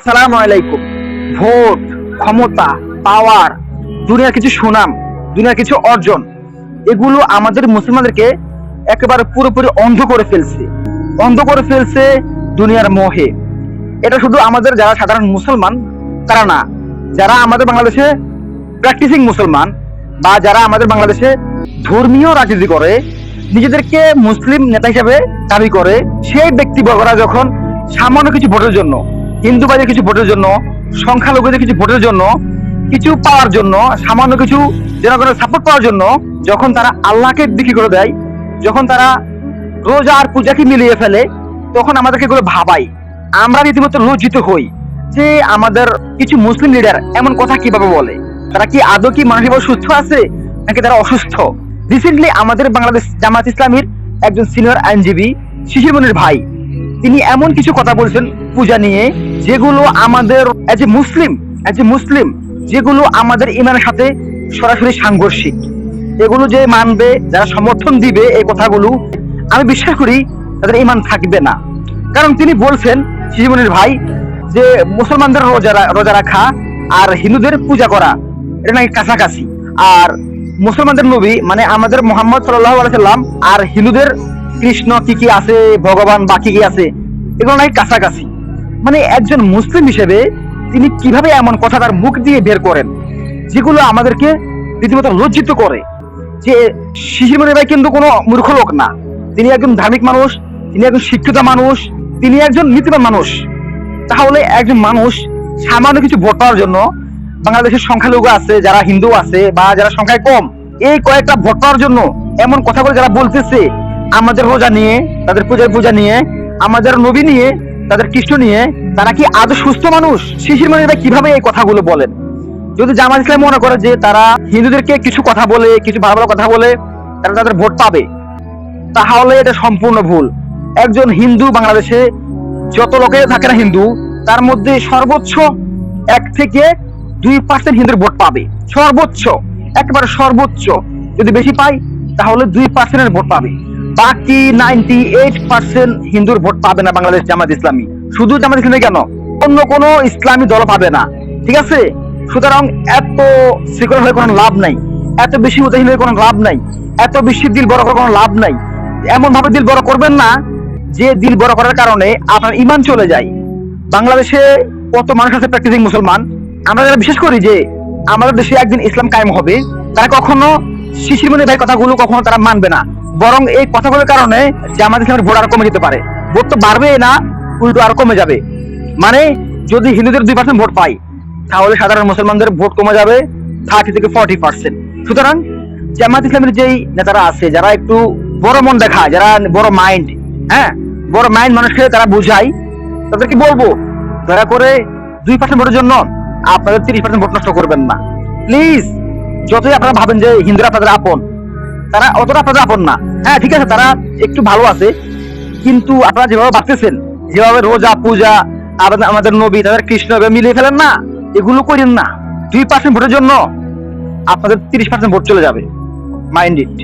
আসসালামু আলাইকুম। ভোট, ক্ষমতা পাওয়ার দুনিয়ার কিছু সুনাম, দুনিয়ার কিছু অর্জন, এগুলো আমাদের মুসলমানদেরকে একেবারে পুরোপুরি অন্ধ করে ফেলছে। অন্ধ করে ফেলছে দুনিয়ার মোহে। এটা শুধু আমাদের যারা সাধারণ মুসলমান, তারা না, যারা আমাদের বাংলাদেশে প্র্যাকটিসিং মুসলমান বা যারা আমাদের বাংলাদেশে ধর্মীয় রাজনীতি করে, নিজেদেরকে মুসলিম নেতা হিসাবে দাবি করে, সেই ব্যক্তিবর্গরা যখন সামান্য কিছু ভোটের জন্য হিন্দুবাদের কিছু ভোটের জন্য, সংখ্যালঘুদের কিছু ভোটের জন্য, কিছু পাওয়ার জন্য, সামান্য কিছু জনগণের সাপোর্ট পাওয়ার জন্য, যখন তারা আল্লাহকে বিক্রি করে দেয়, যখন তারা রোজা আর পূজাকে মিলিয়ে ফেলে, তখন আমাদেরকে এগুলো ভাবাই। আমরা রীতিমতো লজ্জিত হই যে আমাদের কিছু মুসলিম লিডার এমন কথা কীভাবে বলে? তারা কি আদৌ কি মানসিকভাবে সুস্থ আছে, নাকি তারা অসুস্থ? রিসেন্টলি আমাদের বাংলাদেশ জামাত ইসলামীর একজন সিনিয়র আইনজীবী শিশিমনির ভাই তিনি এমন কিছু কথা বলছেন পূজা নিয়ে, যেগুলো আমাদের as a Muslim as a মুসলিম যেগুলো আমাদের ইমানের সাথে সরাসরি সাংঘর্ষিক। এগুলো যে মানবে, যারা সমর্থন দিবে এই কথাগুলো, আমি বিশ্বাস করি তাদের ইমান থাকবে না। কারণ তিনি বলছেন শিশুমনির ভাই, যে মুসলমানদের রোজা রোজা রাখা আর হিন্দুদের পূজা করা, এটা নাকি কাছাকাছি। আর মুসলমানদের নবী মানে আমাদের মোহাম্মদ সাল্লাহ সাল্লাম আর হিন্দুদের কৃষ্ণ কি কি আছে, ভগবান বা কি আছে, এগুলো নাকি কাছাকাছি। মানে একজন মুসলিম হিসেবে তিনি কীভাবে এমন কথা তার মুখ দিয়ে বের করেন, যেগুলো আমাদেরকে রীতিমতো লজ্জিত করে, যে শিশির মনির ভাই কিন্তু কোনো মূর্খ লোক না। তিনি একজন ধার্মিক মানুষ, তিনি একজন শিক্ষিত মানুষ, তিনি একজন নীতিবান মানুষ। তাহলে একজন মানুষ সামান্য কিছু ভোট পাওয়ার জন্য বাংলাদেশের সংখ্যালঘু আছে, যারা হিন্দু আছে বা যারা সংখ্যায় কম, এই কয়েকটা ভোট পাওয়ার জন্য এমন কথাগুলো যারা বলতেছে আমাদের রোজা নিয়ে, তাদের পূজার পূজা নিয়ে, আমাদের নবী নিয়ে, তাদের কৃষ্ণ নিয়ে, তারা কি আজ সুস্থ মানুষ? শিশির মনিরা কীভাবে এই কথাগুলো বলেন? যদি জামাত ইসলাম মনে করে যে তারা হিন্দুদেরকে কিছু কথা বলে, কিছু ভালো ভালো কথা বলে, তারা তাদের ভোট পাবে, তাহলে এটা সম্পূর্ণ ভুল। একজন হিন্দু বাংলাদেশে যত লোকে থাকে না হিন্দু, তার মধ্যে সর্বোচ্চ এক থেকে দুই পার্সেন্ট হিন্দুর ভোট পাবে। সর্বোচ্চ, একেবারে সর্বোচ্চ। যদি বেশি পাই তাহলে দুই পার্সেন্টের ভোট পাবে। বাকি নাইনটি এইট পার্সেন্ট হিন্দুর ভোট পাবে না বাংলাদেশ জামাত ইসলামী। শুধু জামাত ইসলামী কেন? অন্য কোনো ইসলামী দল পাবে না। ঠিক আছে? সুতরাং এত সিকিউর হয়ে কোনো লাভ নাই। এত বেশি উদাহীন হয়ে কোনো লাভ নাই। এত বেশি দিল বড় করে কোনো লাভ নাই। এমন ভাবে দিল বড় করবেন না যে দিল বড় করার কারণে আপনার ইমান চলে যায়। বাংলাদেশে কত মানুষ আছে প্র্যাকটিসিং মুসলমান? আমরা যারা বিশ্বাস করি যে আমাদের দেশে একদিন ইসলাম কায়েম হবে, তারা কখনো শিশির মনে ভাই কথাগুলো কখনো তারা মানবে না। বরং এই কথাগুলোর কারণে আমাদের ইসলামের ভোট আরও কমে যেতে পারে। ভোট তো বাড়বে না, উল্টো আরও কমে যাবে। মানে যদি হিন্দুদের দুই পার্সেন্ট ভোট পাই, তাহলে সাধারণ মুসলমানদের ভোট কমে যাবে থার্টি থেকে ফর্টি পার্সেন্ট সুতরাং জামাত ইসলামের যেই নেতারা আছে, যারা একটু বড় মন দেখায়, যারা বড় মাইন্ড হ্যাঁ? বড় মাইন্ড মানুষকে তারা বুঝায়, তাদেরকে বলব, দয়া করে দুই পার্সেন্ট ভোটের জন্য আপনাদের তিরিশ পার্সেন্ট ভোট নষ্ট করবেন না। প্লিজ যতই আপনারা ভাবেন যে হিন্দুরা আপনাদের আপন তারা অতটা আপনাদের আপন না। হ্যাঁ ঠিক আছে, তারা একটু ভালো আছে, কিন্তু আপনারা যেভাবে বাঁচতেছেন যেভাবে রোজা, পূজা আমাদের আমাদের নবী, তাদের কৃষ্ণ মিলিয়ে ফেলেন না, এগুলো করেন না। দুই পার্সেন্ট ভোটের জন্য আপনাদের তিরিশ পার্সেন্ট ভোট চলে যাবে মাইন্ড ইট